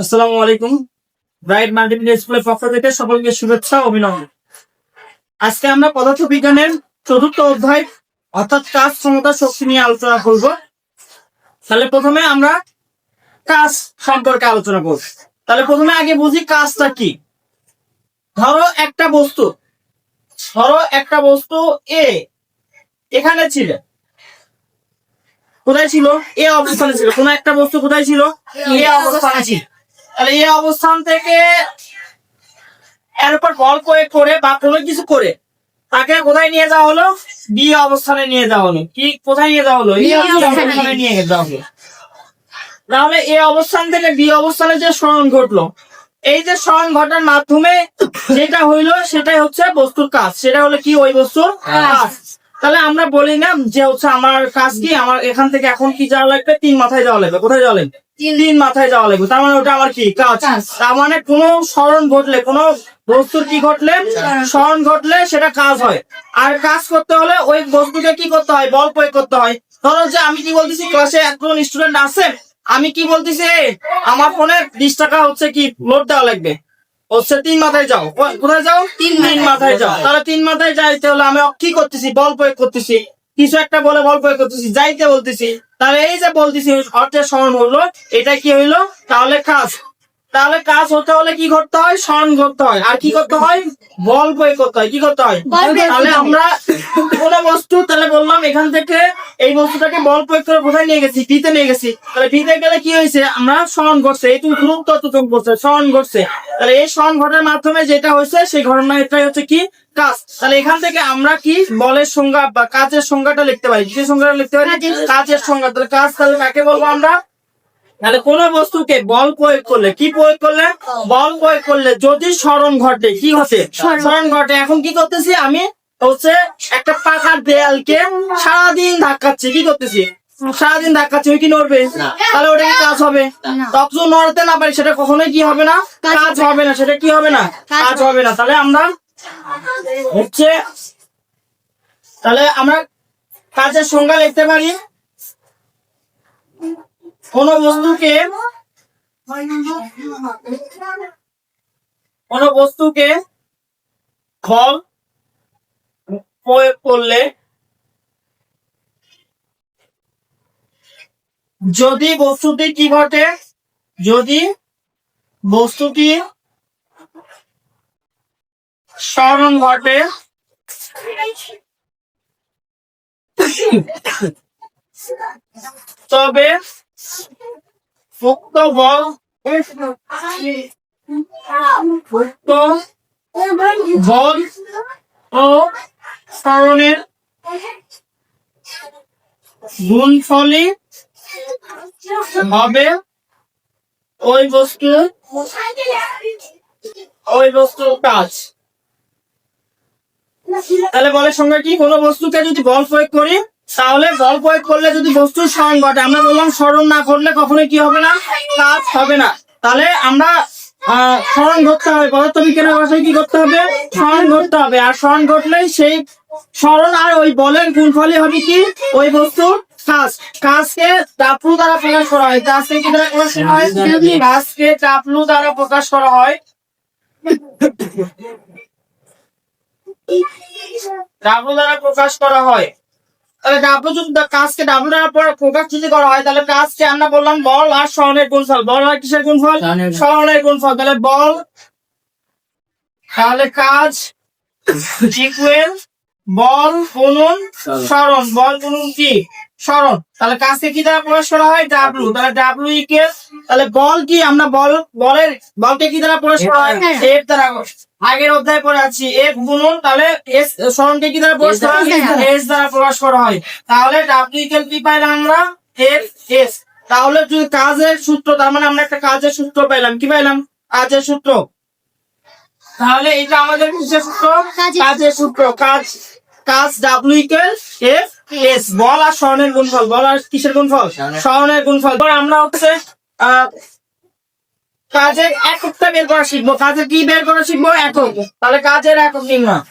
আসসালামু আলাইকুম। Bright multimedia স্কুলের পক্ষ থেকে সকলকে শুভেচ্ছা, অভিনন্দন। আজকে আমরা পদার্থ বিজ্ঞানের চতুর্থ অধ্যায়, অর্থাৎ কাজ ক্ষমতা শক্তি নিয়ে আলোচনা করব। তাহলে প্রথমে আমরা কাজ সম্পর্কে আলোচনা করব। তাহলে প্রথমে আগে বুঝি কাজটা কি। ধরো একটা বস্তু, ধরো একটা বস্তু এ এখানে ছিল। কোথায় ছিল? এ অবস্থানে ছিল। কোন একটা বস্তু কোথায় ছিল? এ অবস্থানে ছিল। তাহলে এই অবস্থান থেকে এর উপর বল প্রয়োগ করে বা কোনো কিছু করে তাকে কোথায় নিয়ে যাওয়া হলো? বি অবস্থানে নিয়ে যাওয়া হলো। কি? কোথায় নিয়ে যাওয়া হলো। অবস্থানে নিয়ে যাওয়া হলো। তাহলে এ অবস্থান থেকে বি অবস্থানে যে স্মরণ ঘটলো এই যে স্মরণ ঘটার মাধ্যমে যেটা হইল সেটাই হচ্ছে বস্তুর কাজ। সেটা হলো কি? ওই বস্তুর কাজ। তাহলে আমরা বলি না যে হচ্ছে আমার কাজ কি? আমার এখান থেকে এখন কি যাওয়া লাগবে? তিন মাথায় যাওয়া লাগবে। কোথায় যাওয়া লাগবে? তিন। মাথায় যাওয়া লাগবে। তার মানে ওটা আমার কি? কাজ। তার মানে কোনো স্মরণ ঘটলে কোনো বস্তুর কি ঘটলে? স্মরণ ঘটলে সেটা কাজ হয়। আর কাজ করতে হলে ওই বস্তুকে কি করতে হয়? বল প্রয়োগ করতে হয়। ধরো যে আমি কি বলতেছি ক্লাসে একজন স্টুডেন্ট আছে। আমি কি বলতেছি আমার ফোনে বিশ টাকা হচ্ছে কি লোড দেওয়া লাগবে? হচ্ছে তিন মাথায় যাও। কোথায় যাও? তিন মাথায়। যাও। তাহলে তিন মাথায় যাইতে হলে আমি কি করতেছি বল প্রয়োগ করতেছি। কিছু একটা বলে বল প্রয়োগ করতেছি যাইতে বলতেছি। তাহলে এই যে বলতেছি অর্থের সময় হলো এটা কি হইল? তাহলে কাজ। তাহলে কাজ হতে হলে কি করতে হয়? স্মরণ করতে হয়। আর কি করতে হয়? বল প্রয়োগ করতে হয়। কি করতে হয়? তাহলে আমরা কোনো বস্তু তাহলে বললাম এখান থেকে এই বস্তুটাকে বল প্রয়োগ করে কোথায় নিয়ে গেছি? ভিতে নিয়ে গেছি। তাহলে ভিতে গেলে কি হয়েছে? আমরা স্মরণ করছে। এই তুমি খুব তত্ত্ব করছে। স্মরণ করছে। তাহলে এই স্মরণ ঘটার মাধ্যমে যেটা হয়েছে সেই ঘটনা এটাই হচ্ছে কি? কাজ। তাহলে এখান থেকে আমরা কি বলের সংজ্ঞা বা কাজের সংজ্ঞাটা লিখতে পারি। কি সংজ্ঞাটা লিখতে পারি? কাজের- কাজের সংজ্ঞা। তাহলে কাজ তাহলে কাকে বলব আমরা? তাহলে কোন বস্তুকে বল প্রয়োগ করলে কি প্রয়োগ করলে? বল প্রয়োগ করলে যদি স্মরণ ঘটে কি ঘটে? স্মরণ। ঘটে। এখন কি করতেছি আমি? হচ্ছে একটা পাখার দেয়ালকে সারাদিন ধাক্কাচ্ছি। কি করতেছি? সারাদিন ধাক্কাচ্ছি। ওই কি নড়বে? তাহলে ওটা কি কাজ হবে? না। তত নড়তে না পারি সেটা কখনোই কি হবে না? কাজ হবে। না। সেটা কি হবে না? কাজ হবে না। তাহলে আমরা হচ্ছে তাহলে আমরা কাজের সংজ্ঞা লিখতে পারি। কোন বস্তুকে কোন বস্তুকে ফল প্রয়োগ করলে যদি বস্তুটি কি ঘটে? যদি বস্তুটি স্মরণ ঘটে, তবে উক্ত বল উক্ত ও স্মরণের গুণফলই হবে ওই বস্তু ওই বস্তুর কাজ তাহলে বলের সঙ্গে কি কোনো বস্তুকে যদি বল প্রয়োগ করি তাহলে জল প্রয়োগ করলে যদি বস্তুর স্মরণ ঘটে আমরা বললাম স্মরণ না করলে কখনো কি হবে না? কাজ হবে না। তাহলে আমরা স্মরণ ঘটতে হবে। পদার্থ বিজ্ঞানের ভাষায় কি করতে হবে? স্মরণ ঘটতে হবে। আর স্মরণ ঘটলেই সেই স্মরণ আর ওই বলের গুণফলই হবে কি? ওই বস্তুর কাজ। কাজকে টাপলু দ্বারা প্রকাশ করা হয়। কাজকে কি দ্বারা প্রকাশ করা হয়? কাজকে টাপলু দ্বারা প্রকাশ করা হয়। ডাবল দ্বারা প্রকাশ করা হয়। তাহলে ডাবল যদি কাজকে ডাবল দ্বারা প্র- প্রকাশ যদি করা হয় তাহলে কাজকে আমরা বললাম বল আর স্মরণের গুণফল। বল আর কিসের গুণফল? তাহলে বল তাহলে কাজ ইকুয়াল বল গুণন স্মরণ বল গুণন কি? স্মরণ তাহলে কাজকে কি দ্বারা প্রকাশ করা হয়? ডাব্লু তাহলে ডাব্লু ইকুয়াল তাহলে বল কি? আমরা বল বলের বলকে কি দ্বারা প্রকাশ করা হয়। দ্বারা। আগের অধ্যায় পড়ে আছি। এফ গুণন তাহলে এস স্মরণকে কি দ্বারা প্রকাশ করা হয়? এস দ্বারা প্রকাশ করা হয়। তাহলে ডাব্লু ইকুয়াল কি পাইলাম আমরা? F S. তাহলে যদি কাজের সূত্র তার মানে আমরা একটা কাজের সূত্র পাইলাম। কি পাইলাম? কাজের সূত্র। তাহলে এটা আমাদের কিসের সূত্র? কাজের- সূত্র। কাজ কাজ ডাব্লিউ ইকুয়াল এফ এস। বল আর স্মরণের গুণফল। বল আর কিসের গুণফল? স্মরণের গুণফল। এবার আমরা হচ্ছে আহ, কাজের এককটা বের করা শিখব। কাজের কি বের করা শিখব? একক তাহলে কাজের একক নির্ণয়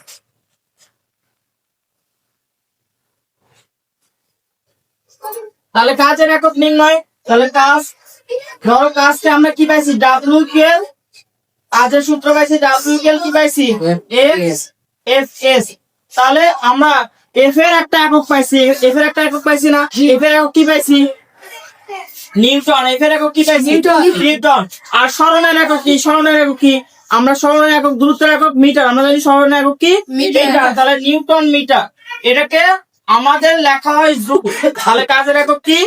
তাহলে কাজের একক নির্ণয় তাহলে কাজ ধরো কাজটা আমরা কি পাইছি? ডাব্লিউ কেল কাজের সূত্র পাইছি ডাব্লিউ কেল কি পাইছি? এক্স এফ এস তাহলে আমরা এফ এর একটা একক পাইছি। এফ এর একটা একক পাইছি না? এফ এর একক কি পাইছি? নিউটন এফ এর একক কি পাইছি নিউটন। আর স্মরণের একক কি? স্মরণের একক কি? আমরা স্মরণের একক দূরত্বের একক মিটার। আমরা জানি স্মরণের একক কি? মিটার। তাহলে নিউটন মিটার। এটাকে আমাদের লেখা হয় জুল। তাহলে কাজের একক কি?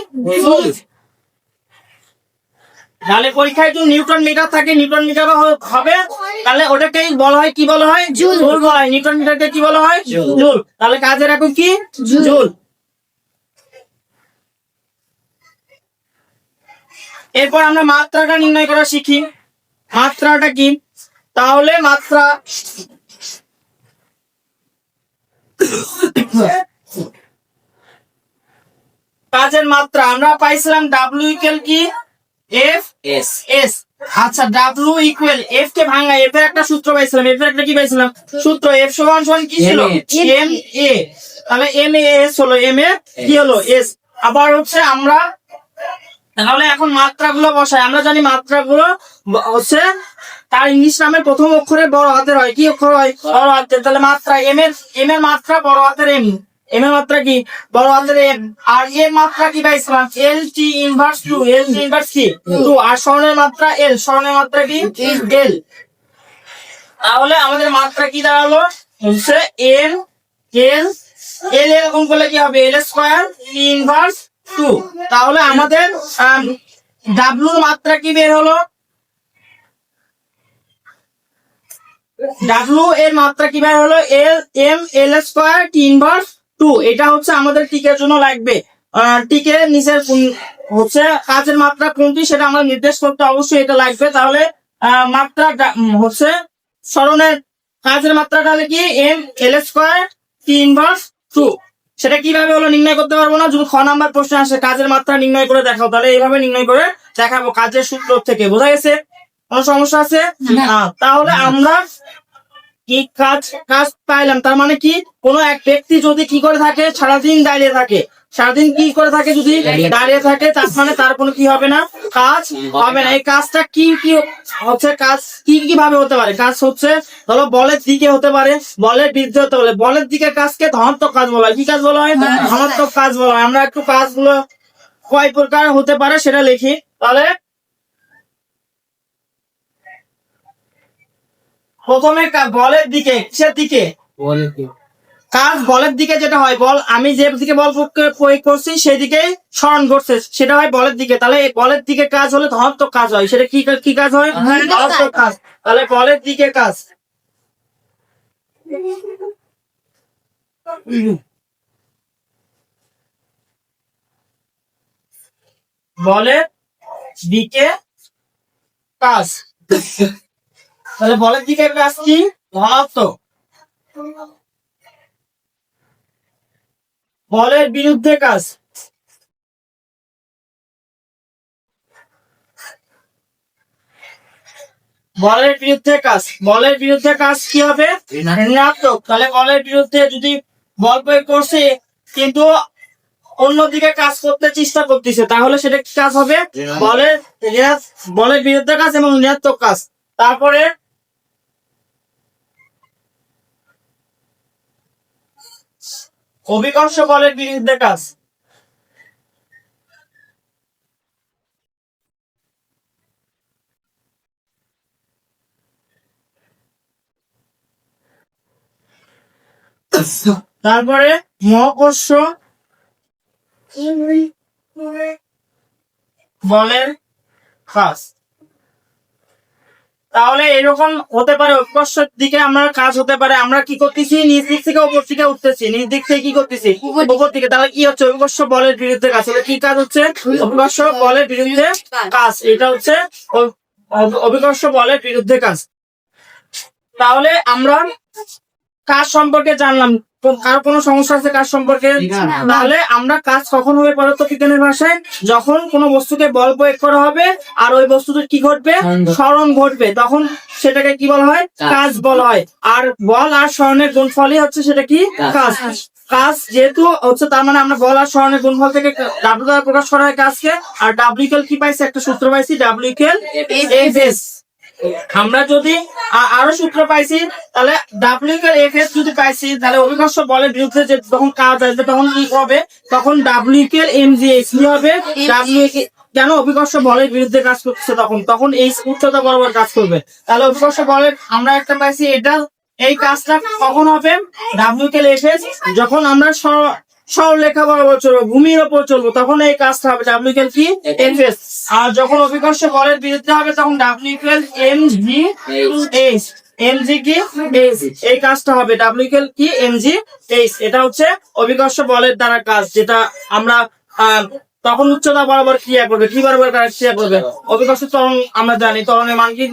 জুল। তাহলে পরীক্ষায় যদি নিউটন মিটার থাকে নিউটন মিটার হবে তাহলে ওটাকে বলা হয় কি বলা হয়? জুল। বলা হয়। নিউটন মিটারকে কি বলা হয়? জুল। তাহলে কাজের একক কি? জুল। এরপর আমরা মাত্রাটা নির্ণয় করা শিখি। মাত্রাটা কি? তাহলে মাত্রা কাজের মাত্রা আমরা পাইছিলাম ডাব্লিউ ইকুয়াল কি? এফ এস এস আচ্ছা ডাব্লিউ ইকুয়াল এফ কে ভাঙা এফ এর একটা সূত্র পাইছিলাম। এফ এর একটা কি পাইছিলাম? সূত্র এফ সমান সমান কি ছিল? এম এ তাহলে এম এ এস হলো এম এ কি হলো? এস আবার হচ্ছে আমরা তাহলে এখন মাত্রাগুলো বসায় আমরা জানি মাত্রাগুলো হচ্ছে তার ইংলিশ নামের প্রথম অক্ষরে বড় হাতের হয়। কি অক্ষর হয়? বড় হাতের। তাহলে মাত্রা এম এর এম এর মাত্রা বড় হাতের এম এম এর মাত্রা কি? বড় হাতের এম আর এর মাত্রা কি পাইছিলাম L T inverse two L T inverse কি? টু আর স্বর্ণের মাত্রা এল স্বর্ণের মাত্রা কি? এল তাহলে আমাদের মাত্রা কি দাঁড়াল? হচ্ছে এল এল এল এরকম করলে কি হবে? এল স্কোয়ার ইনভার্স টু তাহলে আমাদের ডাব্লুর মাত্রা কি বের হলো? ডাব্লু এর মাত্রা কি বের হলো? L, M, L square T inverse two. এটা হচ্ছে আমাদের টিকের জন্য লাগবে। টিকে নিচের হচ্ছে কাজের মাত্রা কোনটি সেটা আমরা নির্দেশ করতে অবশ্যই এটা লাগবে। তাহলে মাত্রা হচ্ছে স্মরণের কাজের মাত্রা তাহলে কি? M, L square T inverse two. সেটা কীভাবে হলো নির্ণয় করতে পারব না? যদি খ নাম্বার প্রশ্ন আসে কাজের মাত্রা নির্ণয় করে দেখাও তাহলে এইভাবে নির্ণয় করে দেখাবো কাজের সূত্র থেকে। বোঝা গেছে? কোনো সমস্যা আছে? তাহলে আমরা কি কাজ কাজ পাইলাম? তার মানে কি? কোনো এক ব্যক্তি যদি কি করে থাকে সারাদিন দাঁড়িয়ে থাকে সারাদিন কি করে থাকে যদি দাঁড়িয়ে- দাঁড়িয়ে থাকে তার মানে তার কোনো কি হবে না? কাজ হবে না। এই কাজটা কি কি হচ্ছে? কাজ কি কি ভাবে হতে পারে? কাজ হচ্ছে ধরো বলের দিকে হতে পারে বলের বিরুদ্ধে হতে পারে। বলের দিকে কাজকে ধনাত্মক কাজ বলা হয়। কি কাজ বলা হয়? ধনাত্মক কাজ বলা হয়। আমরা একটু কাজগুলো কয় প্রকার হতে পারে সেটা লিখি। তাহলে প্রথমে বলের দিকে কিসের দিকে? বল কি কাজ বলের দিকে যেটা হয় বল আমি যে দিকে বল প্রয়োগ- করছি সেই দিকে স্মরণ করছে সেটা হয় বলের দিকে। তাহলে বলের দিকে কাজ হলে ধনাত্মক কাজ হয়। সেটা কি কি কাজ হয়? ধনাত্মক কাজ। তাহলে বলের দিকে কাজ। বলের দিকে কাজ। তাহলে বলের দিকে কাজ কি? ধনাত্মক। বলের বিরুদ্ধে কাজ। বলের বিরুদ্ধে কাজ। বলের বিরুদ্ধে কাজ কি হবে? ঋণাত্মক। তাহলে বলের বিরুদ্ধে যদি বল প্রয়োগ করছে কিন্তু অন্যদিকে কাজ করতে চেষ্টা করতেছে তাহলে সেটা কি কাজ হবে? বলের বলের বিরুদ্ধে কাজ এবং ঋণাত্মক কাজ। তারপরে অভিকর্ষ বলের বিরুদ্ধে কাজ। তারপরে মহাকর্ষ বলের কাজ। তাহলে এরকম হতে পারে অভিকর্ষের দিকে আমরা কাজ হতে পারে আমরা কি করতেছি? নিজ দিক থেকে উপর দিকে উঠতেছি নিজ দিক থেকে কি করতেছি? উপর দিকে। তাহলে কি হচ্ছে? অভিকর্ষ বলের বিরুদ্ধে কাজ। কি কাজ হচ্ছে? অভিকর্ষ বলের বিরুদ্ধে কাজ। এটা হচ্ছে অভিকর্ষ বলের বিরুদ্ধে কাজ। তাহলে আমরা কাজ সম্পর্কে জানলাম। কোন- কোনো সমস্যা আছে কাজ সম্পর্কে? তাহলে আমরা কাজ কখন হবে পদার্থ বিজ্ঞানের ভাষায় যখন কোনো বস্তুকে বল প্রয়োগ করা হবে আর ওই বস্তুতে কি ঘটবে? স্মরণ ঘটবে। তখন সেটাকে কি বলা হয়? কাজ। বলা হয়। আর বল আর স্মরণের গুণফলই হচ্ছে সেটা কি? কাজ। কাজ। যেহেতু হচ্ছে তার মানে আমরা বল আর স্মরণের গুণফল থেকে ডাব্লিউ দ্বারা প্রকাশ করা হয় কাজকে। আর ডাব্লিউ কি পাইছি? একটা সূত্র পাইছি ডাব্লিউ কেল এফ এস আমরা যদি আরও সূত্র পাইছি, তাহলে ডাব্লিউ এফ এস যদি পাইছি, তাহলে অভিকর্ষ বলের বিরুদ্ধে যে তখন কাজ আসবে, তখন কি হবে? তখন W equal M G S কি হবে? ডাব্লিউ কেন অভিকর্ষ বলের বিরুদ্ধে কাজ করছে তখন? তখন এই উচ্চতা বরাবর কাজ করবে। তাহলে অভিকর্ষ বলের আমরা একটা পাইছি, এটা এই কাজটা কখন হবে? ডাব্লিউ কেল এফ এস যখন আমরা সরলরেখা বরাবর চলবো ভূমির ওপর চলবো তখন এই কাজটা হবে ডাব্লিউ কেল কি? এফ এস আর যখন অভিকর্ষ বলের বিরুদ্ধে হবে তখন W equal M G H কি? এইচ এই কাজটা হবে। ডাব্লিউ কেল কি? এম জি এইচ এটা হচ্ছে অভিকর্ষ বলের দ্বারা কাজ যেটা আমরা আহ, তখন উচ্চতা বরাবর ক্রিয়া করবে কি বরাবর ক্রিয়া করবে? অভিকর্ষ ত্বরণ আমরা জানি ত্বরণের মান কি?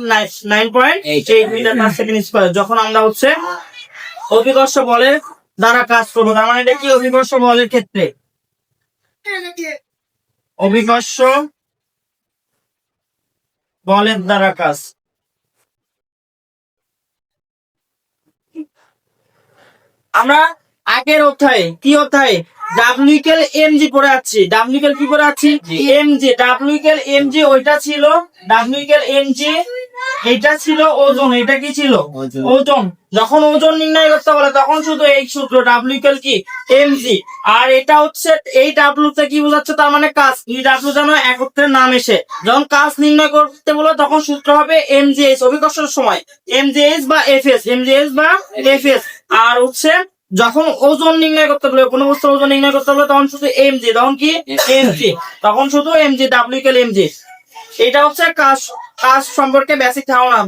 Nine point eight metre per second square যখন আমরা হচ্ছে অভিকর্ষ বলের দ্বারা কাজ করব তার মানে এটা কি? অভিকর্ষ বলের ক্ষেত্রে। অভিকর্ষ বলের দ্বারা কাজ। আমরা আগের অধ্যায়ে কি অধ্যায়ে? ডাব্লিউকেল এমজি পড়ে আছি। ডাব্লিউকেল কি পড়ে আছি? এমজি। ডাব্লিউকেল এমজি ওইটা ছিল ডাব্লিউকেল এমজি এটা ছিল ওজন এটা কি ছিল? ওজন। যখন ওজন নির্ণয় করতে বলে তখন শুধু এই সূত্র ডাব্লিউকেল কি? এমজি আর এটা হচ্ছে এই ডাব্লিউ তে কি বোঝাচ্ছে? তার মানে কাজ। এই ডাব্লিউ যেন একত্রের নাম এসে যখন কাজ নির্ণয় করতে বলে তখন সূত্র হবে এমজিএস অভিকর্ষের সময়। এমজিএস বা এফএস এমজিএস বা এফএস আর হচ্ছে যখন ওজন নির্ণয় করতে বলে কোনো বস্তুর ওজন নির্ণয় করতে বলে তখন শুধু এমজি তখন কি? এমজি তখন শুধু M MG W equal MG এটা হচ্ছে কাজ কাজ সম্পর্কে বেসিক ধারণা।